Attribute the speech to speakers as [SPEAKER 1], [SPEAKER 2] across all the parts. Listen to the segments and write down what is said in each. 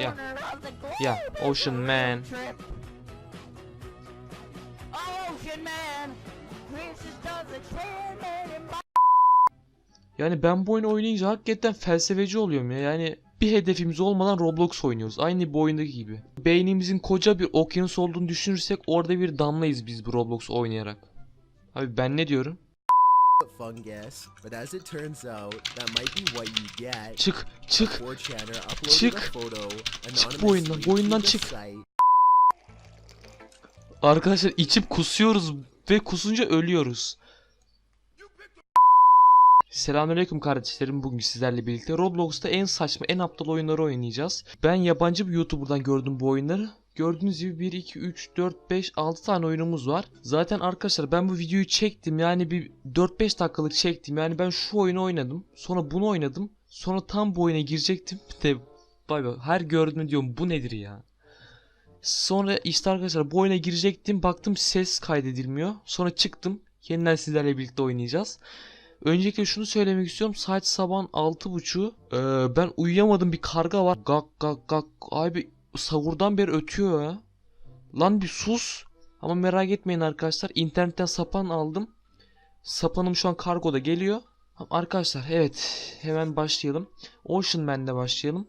[SPEAKER 1] Yeah. Yeah, Ocean Man. Yani ben bu oyunu oynayınca hakikaten felsefeci oluyorum ya. Yani bir hedefimiz olmadan Roblox oynuyoruz. Aynı bu oyundaki gibi. Beynimizin koca bir okyanus olduğunu düşünürsek orada bir damlayız biz bu Roblox oynayarak. Abi ben ne diyorum?
[SPEAKER 2] Fungus, but as it turns out, that might be what you get.
[SPEAKER 1] Çık, çık.
[SPEAKER 2] 4chaner uploaded
[SPEAKER 1] Çık. Çık bu oyundan, bu oyundan çık. Arkadaşlar içip kusuyoruz ve kusunca ölüyoruz. Selamünaleyküm kardeşlerim. Bugün sizlerle birlikte Roblox'ta en saçma, en aptal oyunları oynayacağız. Ben yabancı bir YouTuber'dan gördüm bu oyunları. Gördüğünüz gibi 1, 2, 3, 4, 5, 6 tane oyunumuz var. Zaten arkadaşlar ben bu videoyu çektim. Yani bir 4-5 dakikalık çektim. Yani ben şu oyunu oynadım. Sonra bunu oynadım. Sonra tam bu oyuna girecektim. De bay bay. Her gördüğümde diyorum bu nedir ya? Sonra işte arkadaşlar bu oyuna girecektim. Baktım ses kaydedilmiyor. Sonra çıktım. Yeniden sizlerle birlikte oynayacağız. Öncelikle şunu söylemek istiyorum. Saat sabahın 6.30. Ee, ben uyuyamadım. Bir karga var. Gak gak gak. Abi savurdan beri ötüyor ya. Lan bir sus. Ama merak etmeyin arkadaşlar. İnternetten sapan aldım. Sapanım şu an kargoda geliyor. Arkadaşlar evet hemen başlayalım. Ocean Man'de başlayalım.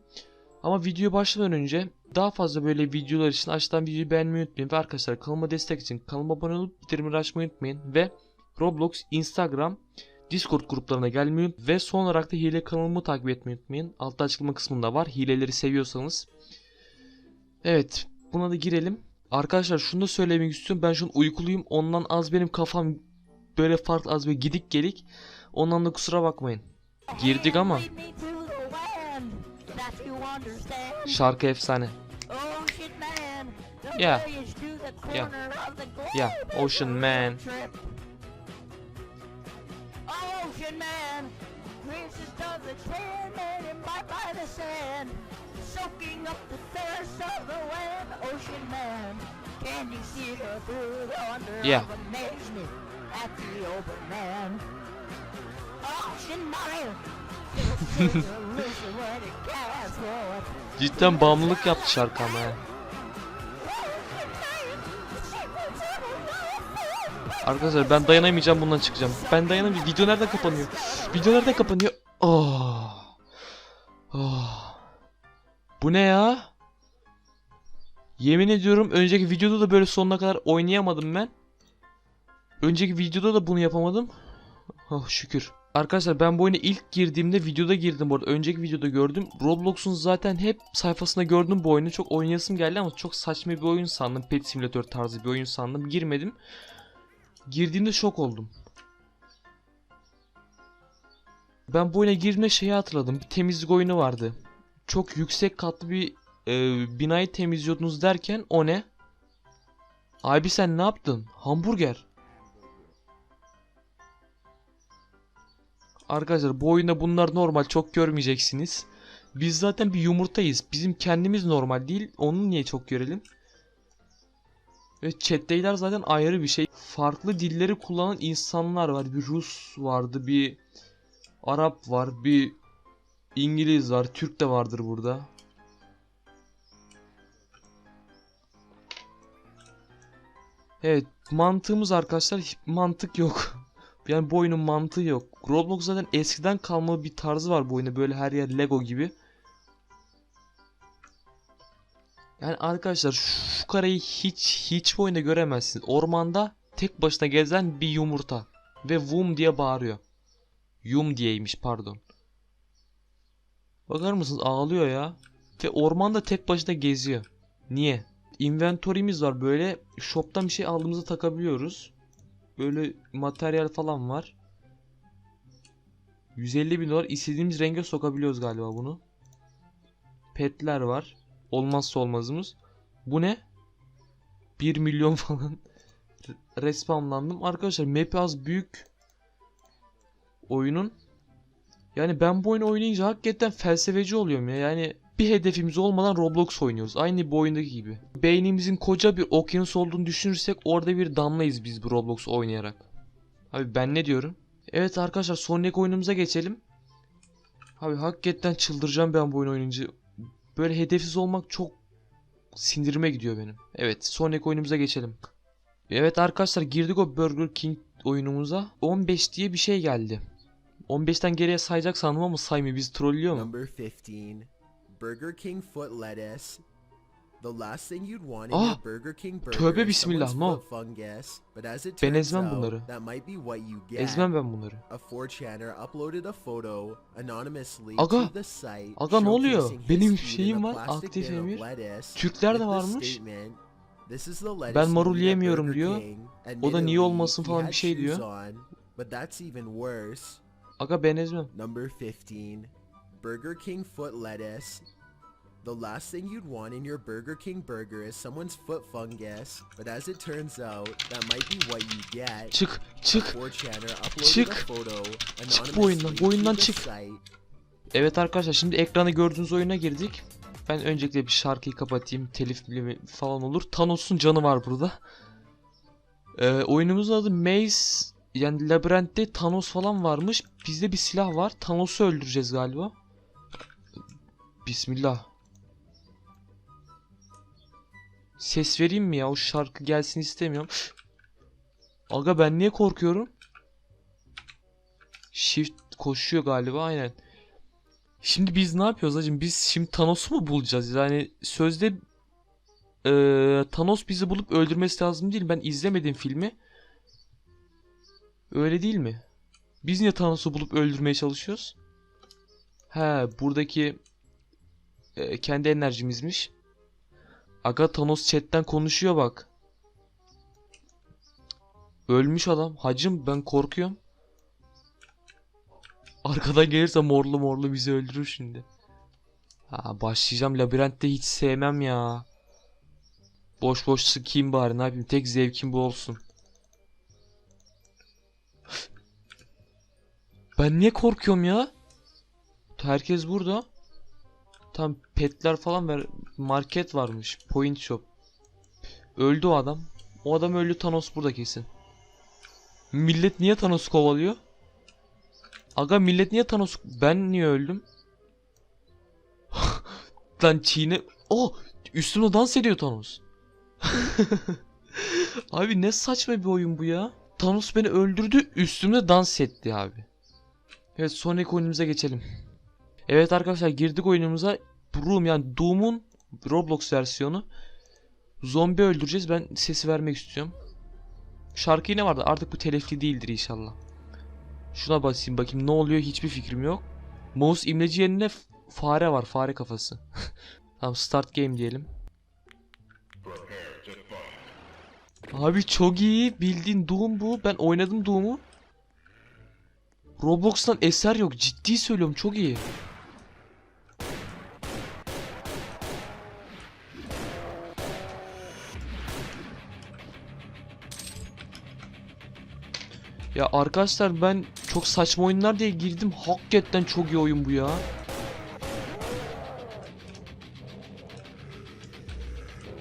[SPEAKER 1] Ama video başlamadan önce daha fazla böyle videolar için aşağıdan videoyu beğenmeyi unutmayın. Ve arkadaşlar kanalıma destek için kanalıma abone olup bildirimleri açmayı unutmayın. Ve Roblox, Instagram, Discord gruplarına gelmeyi ve son olarak da hile kanalımı takip etmeyi unutmayın. Altta açıklama kısmında var. Hileleri seviyorsanız. Evet buna da girelim. Arkadaşlar şunu da söylemek istiyorum. Ben şu an uykuluyum. Ondan az benim kafam böyle farklı az böyle gidik gelik. Ondan da kusura bakmayın. Girdik ama şarkı efsane.
[SPEAKER 3] The globe
[SPEAKER 1] Yeah, Ocean Man.
[SPEAKER 3] Ocean Man, Princess does soaking up the thirst of the land. Ocean Man, can you see her through the wonder
[SPEAKER 1] Yeah.
[SPEAKER 3] of amazement at the open man? Ocean forth.
[SPEAKER 1] Cidden bağımlılık yaptı şarkı ama ya. Arkadaşlar ben dayanamayacağım bundan çıkacağım. Ben dayanamayacağım. Video nerede kapanıyor? Video nerede kapanıyor? Oh. Oh. Bu ne ya? Yemin ediyorum önceki videoda da böyle sonuna kadar oynayamadım ben. Önceki videoda da bunu yapamadım. Oh şükür. Arkadaşlar ben bu oyuna ilk girdiğimde videoda girdim bu arada. Önceki videoda gördüm. Roblox'un zaten hep sayfasında gördüm bu oyunu. Çok oynayasım geldi ama çok saçma bir oyun sandım. Pet Simulator tarzı bir oyun sandım. Girmedim. Girdiğimde şok oldum. Ben bu oyuna girdiğimde şeyi hatırladım. Bir temizlik oyunu vardı. Çok yüksek katlı bir e, binayı temizliyordunuz derken o ne? Abi sen ne yaptın? Hamburger. Arkadaşlar bu oyunda bunlar normal çok görmeyeceksiniz. Biz zaten bir yumurtayız. Bizim kendimiz normal değil. Onu niye çok görelim? Ve chat'teyler zaten ayrı bir şey. Farklı dilleri kullanan insanlar var. Bir Rus vardı, bir Arap var, bir İngiliz var, Türk de vardır burada. Evet, mantığımız arkadaşlar mantık yok. Yani bu oyunun mantığı yok. Roblox zaten eskiden kalma bir tarzı var bu oyunda. Böyle her yer Lego gibi. Yani arkadaşlar şu kareyi hiç hiç bu oyunda göremezsiniz. Ormanda tek başına gezen bir yumurta. Ve Vum diye bağırıyor. Yum diyeymiş pardon. Bakar mısınız ağlıyor ya. Ve ormanda tek başına geziyor. Niye? Inventory'miz var böyle. Shop'tan bir şey aldığımızda takabiliyoruz. Böyle materyal falan var. 150 bin dolar istediğimiz renge sokabiliyoruz galiba bunu. Petler var. Olmazsa olmazımız. Bu ne? 1 milyon falan. Re- Respawnlandım. Arkadaşlar map az büyük. Oyunun. Yani ben bu oyunu oynayınca hakikaten felsefeci oluyorum ya. Yani bir hedefimiz olmadan Roblox oynuyoruz. Aynı bu oyundaki gibi. Beynimizin koca bir okyanus olduğunu düşünürsek orada bir damlayız biz bu Roblox oynayarak. Abi ben ne diyorum? Evet arkadaşlar sonraki oyunumuza geçelim. Abi hakikaten çıldıracağım ben bu oyunu oynayınca. Böyle hedefsiz olmak çok sindirime gidiyor benim. Evet sonraki oyunumuza geçelim. Evet arkadaşlar girdik o Burger King oyunumuza. 15 diye bir şey geldi. 15'ten geriye sayacak sandım ama saymıyor. Bizi trollüyor mu?
[SPEAKER 2] Number 15. Burger King foot lettuce. The last thing you'd want in
[SPEAKER 1] Ah!
[SPEAKER 2] your Burger King burger
[SPEAKER 1] Tövbe
[SPEAKER 2] is
[SPEAKER 1] bismillah, no.
[SPEAKER 2] fungus. But as it
[SPEAKER 1] Ben ezmem bunları.
[SPEAKER 2] that might be what you get.
[SPEAKER 1] Ezmem ben bunları.
[SPEAKER 2] A 4chaner uploaded a photo anonymously
[SPEAKER 1] Aga,
[SPEAKER 2] to the site
[SPEAKER 1] aga ne oluyor? Benim şeyim var, aktif emir. Türkler de varmış.
[SPEAKER 2] statement, "This is the lettuce
[SPEAKER 1] Ben marul yemiyorum diyor.
[SPEAKER 2] King."
[SPEAKER 1] O da niye olmasın falan bir şey diyor.
[SPEAKER 2] But that's even worse.
[SPEAKER 1] Aga ben ezmem.
[SPEAKER 2] Number 15. Burger King foot lettuce. The last thing you'd want in your Burger King burger is someone's foot fungus. But as it turns out, that might be what you get.
[SPEAKER 1] Çık çık.
[SPEAKER 2] 4chaner uploaded
[SPEAKER 1] Çık. Çık bu oyundan, bu oyundan çık. Evet arkadaşlar şimdi ekranda gördüğünüz oyuna girdik. Ben öncelikle bir şarkıyı kapatayım. Telif falan olur. Thanos'un canı var burada. Ee, oyunumuzun adı Maze yani labirentte Thanos falan varmış. Bizde bir silah var. Thanos'u öldüreceğiz galiba. Bismillah. Ses vereyim mi ya? O şarkı gelsin istemiyorum. Aga ben niye korkuyorum? Shift koşuyor galiba aynen. Şimdi biz ne yapıyoruz hacım? Biz şimdi Thanos'u mu bulacağız? Yani sözde eee, Thanos bizi bulup öldürmesi lazım değil. Ben izlemedim filmi. Öyle değil mi? Biz niye Thanos'u bulup öldürmeye çalışıyoruz? He, buradaki eee, kendi enerjimizmiş. Aga Thanos chatten konuşuyor bak. Ölmüş adam. Hacım ben korkuyorum. Arkadan gelirse morlu morlu bizi öldürür şimdi. Ha, başlayacağım labirentte hiç sevmem ya. Boş boş sıkayım bari ne yapayım tek zevkim bu olsun. Ben niye korkuyorum ya? Herkes burada. Tam petler falan var. Market varmış. Point shop. Öldü o adam. O adam öldü Thanos burada kesin. Millet niye Thanos'u kovalıyor? Aga millet niye Thanos... Ben niye öldüm? Lan çiğne... Oh! Üstüne dans ediyor Thanos. abi ne saçma bir oyun bu ya. Thanos beni öldürdü üstümde dans etti abi. Evet sonraki oyunumuza geçelim. Evet arkadaşlar girdik oyunumuza. Broom yani Doom'un Roblox versiyonu. Zombi öldüreceğiz. Ben sesi vermek istiyorum. Şarkı yine vardı. Artık bu telifli değildir inşallah. Şuna basayım bakayım ne oluyor hiçbir fikrim yok. Mouse imleci yerine fare var fare kafası. tamam start game diyelim. Abi çok iyi bildiğin Doom bu. Ben oynadım Doom'u. Roblox'tan eser yok ciddi söylüyorum çok iyi. Ya arkadaşlar ben çok saçma oyunlar diye girdim. Hakikaten çok iyi oyun bu ya.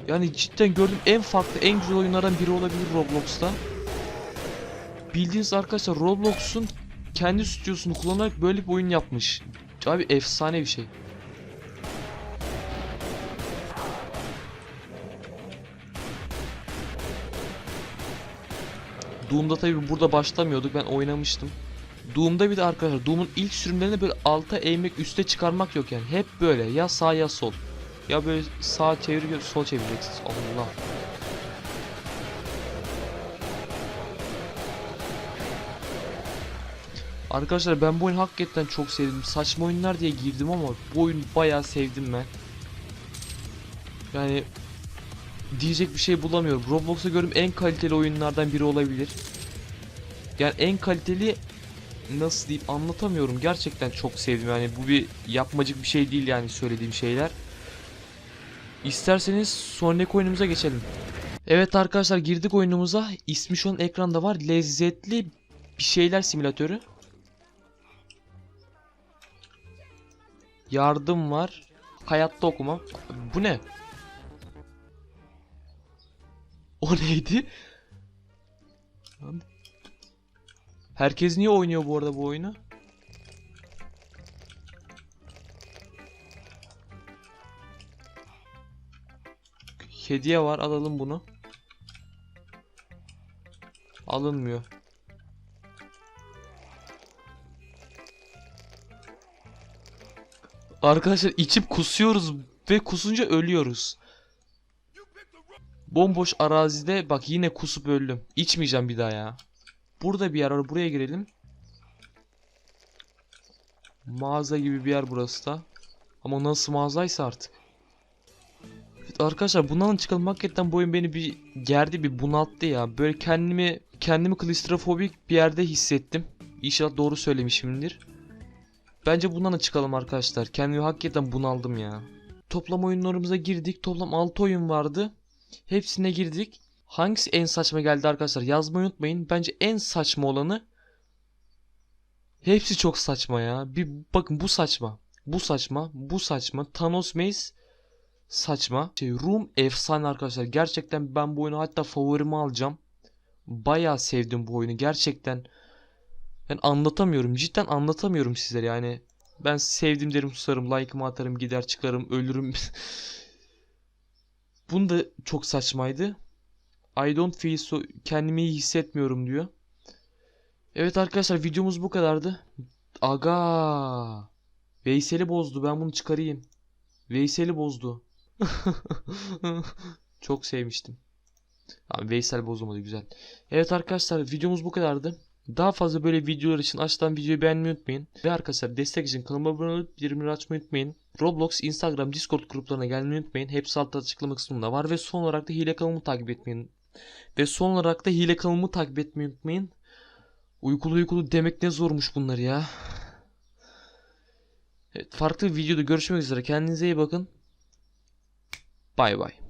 [SPEAKER 1] Yani cidden gördüğüm en farklı, en güzel oyunlardan biri olabilir Roblox'ta. Bildiğiniz arkadaşlar Roblox'un kendi stüdyosunu kullanarak böyle bir oyun yapmış. Abi efsane bir şey. Doom'da tabi burada başlamıyorduk. Ben oynamıştım. Doom'da bir de arkadaşlar Doom'un ilk sürümlerinde böyle alta eğmek üste çıkarmak yok yani. Hep böyle ya sağ ya sol. Ya böyle sağ çeviriyor sol çevireceksiniz. Allah. Arkadaşlar ben bu oyunu hakikaten çok sevdim. Saçma oyunlar diye girdim ama bu oyunu bayağı sevdim ben. Yani diyecek bir şey bulamıyorum. Roblox'a gördüğüm en kaliteli oyunlardan biri olabilir. Yani en kaliteli nasıl diyeyim anlatamıyorum. Gerçekten çok sevdim. Yani bu bir yapmacık bir şey değil yani söylediğim şeyler. İsterseniz sonraki oyunumuza geçelim. Evet arkadaşlar girdik oyunumuza. İsmi şu an ekranda var. Lezzetli bir şeyler simülatörü. Yardım var. Hayatta okuma. Bu ne? O neydi? Herkes niye oynuyor bu arada bu oyunu? Hediye var alalım bunu. Alınmıyor. Arkadaşlar içip kusuyoruz ve kusunca ölüyoruz. Bomboş arazide bak yine kusup öldüm. İçmeyeceğim bir daha ya. Burada bir yer var. Buraya girelim. Mağaza gibi bir yer burası da. Ama nasıl mağazaysa artık. Arkadaşlar bundan çıkalım. Hakikaten bu oyun beni bir gerdi bir bunalttı ya. Böyle kendimi kendimi klistrofobik bir yerde hissettim. İnşallah doğru söylemişimdir. Bence bundan da çıkalım arkadaşlar. Kendimi hakikaten bunaldım ya. Toplam oyunlarımıza girdik. Toplam 6 oyun vardı. Hepsine girdik. Hangisi en saçma geldi arkadaşlar? Yazmayı unutmayın. Bence en saçma olanı Hepsi çok saçma ya. Bir bakın bu saçma. Bu saçma. Bu saçma. Thanos Maze saçma. Şey, Room efsane arkadaşlar. Gerçekten ben bu oyunu hatta favorimi alacağım. Bayağı sevdim bu oyunu. Gerçekten ben anlatamıyorum. Cidden anlatamıyorum sizlere yani. Ben sevdim derim susarım. Like'ımı atarım gider çıkarım ölürüm. Bunu da çok saçmaydı. I don't feel so kendimi iyi hissetmiyorum diyor. Evet arkadaşlar videomuz bu kadardı. Aga. Veysel'i bozdu. Ben bunu çıkarayım. Veysel'i bozdu. Çok sevmiştim. Abi Veysel bozulmadı güzel. Evet arkadaşlar videomuz bu kadardı. Daha fazla böyle videolar için aşağıdan videoyu beğenmeyi unutmayın. Ve arkadaşlar destek için kanalıma abone olup bildirimleri açmayı unutmayın. Roblox, Instagram, Discord gruplarına gelmeyi unutmayın. Hepsi altta açıklama kısmında var. Ve son olarak da hile kanalımı takip etmeyin. Ve son olarak da hile kanalımı takip etmeyi unutmayın. Uykulu uykulu demek ne zormuş bunlar ya. Evet, farklı bir videoda görüşmek üzere. Kendinize iyi bakın. Bay bay.